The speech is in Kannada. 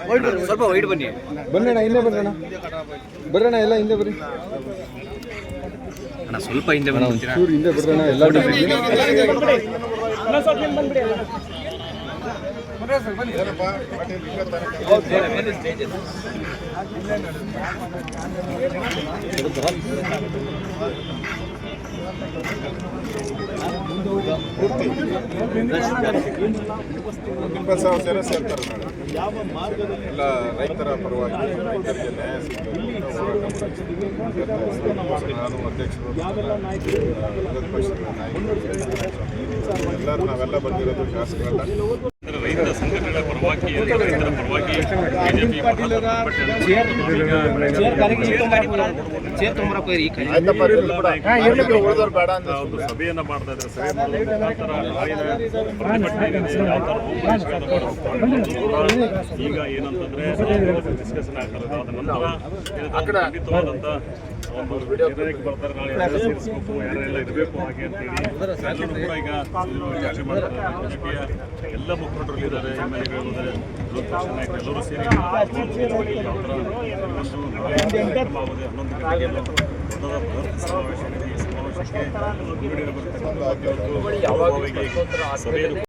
ಸ್ವಲ್ಪ ಹಿಂದ್ ಬರ್ರಿ ಫೋಟೋಗೆ ವೈಡ್ ಬರ್ರಿ ಅಣ್ಣ. ಸ್ವಲ್ಪ ವೈಡ್ ಬನ್ನಿ ಬನ್ನಣ ಹಿಂದೆ ಬರ್ರಣ ಬರ್ರಣ ಎಲ್ಲ ಹಿಂದೆ ಬರ್ರಿ ಅಣ್ಣ ಸ್ವಲ್ಪ ಹಿಂದೆ ಬಂದು ನಿಂತ್ತೀರಾ? ಚೂರು ಹಿಂದೆ ಬರ್ರಣ ಎಲ್ಲ ಇಪ್ಪತ್ತು ಸಾವಿರ ಸೇರ ಸೇರ್ತಾರೆ ಎಲ್ಲ ರೈತರ ಪರವಾಗಿ ರೈತರಿಗೆ ನ್ಯಾಯ ಮಾಡ್ತಿದ್ದೀವಿ. ನಾನು ಅಧ್ಯಕ್ಷರು ನಾಯಕರು, ಎಲ್ಲರೂ ನಾವೆಲ್ಲ ಬಂದಿರೋದು ಶಾಸಕರೆಲ್ಲ ರೈತ ಸಂಘಟನೆಗಳ ಪರವಾಗಿ ರೈತರ ಪರವಾಗಿ ಬಿಜೆಪಿ ಒಂದು ಸಭೆಯನ್ನ ಮಾಡ್ತಾ ಇದ್ದಾರೆ. ಸಭೆ ಈಗ ಏನಂತಂದ್ರೆ ಡಿಸ್ಕಷನ್ ಆಗ್ತಾರೆ ಅದ ನಂತರ ಖಂಡಿತವಾದಂತ ಒಂದು ನಿರ್ಣಯಕ್ಕೆ ಬರ್ತಾರೆ. ನಾಳೆ ಎಲ್ಲ ಸೇರಿಸ್ಬೇಕು ಯಾರೆಲ್ಲ ಇರಬೇಕು ಹಾಗೆ ಅಂತೇಳಿ ಎಲ್ಲರೂ ಕೂಡ ಈಗ ಚರ್ಚೆ ಮಾಡ್ತಾರೆ. ಬಿಜೆಪಿಯ ಎಲ್ಲ ಮುಖಂಡರು ಇದ್ದಾರೆ ಎಂ ಎಲ್ ಎಗಳು ನಾಯಕರು ಎಲ್ಲರೂ ಸೇರಿ ಯಾವ ಥರ ಇವತ್ತು ನಾಳೆ ಕಾರ್ಯಕ್ರಮ ಆಗೋದು ಹನ್ನೊಂದು ಗಂಟೆಗೆ ಸಮಾವೇಶಕ್ಕೆ ಮುನ್ನಡೆಯಲು ಬರ್ತಕ್ಕಂಥ ಇವತ್ತು ಸಭೆಯನ್ನು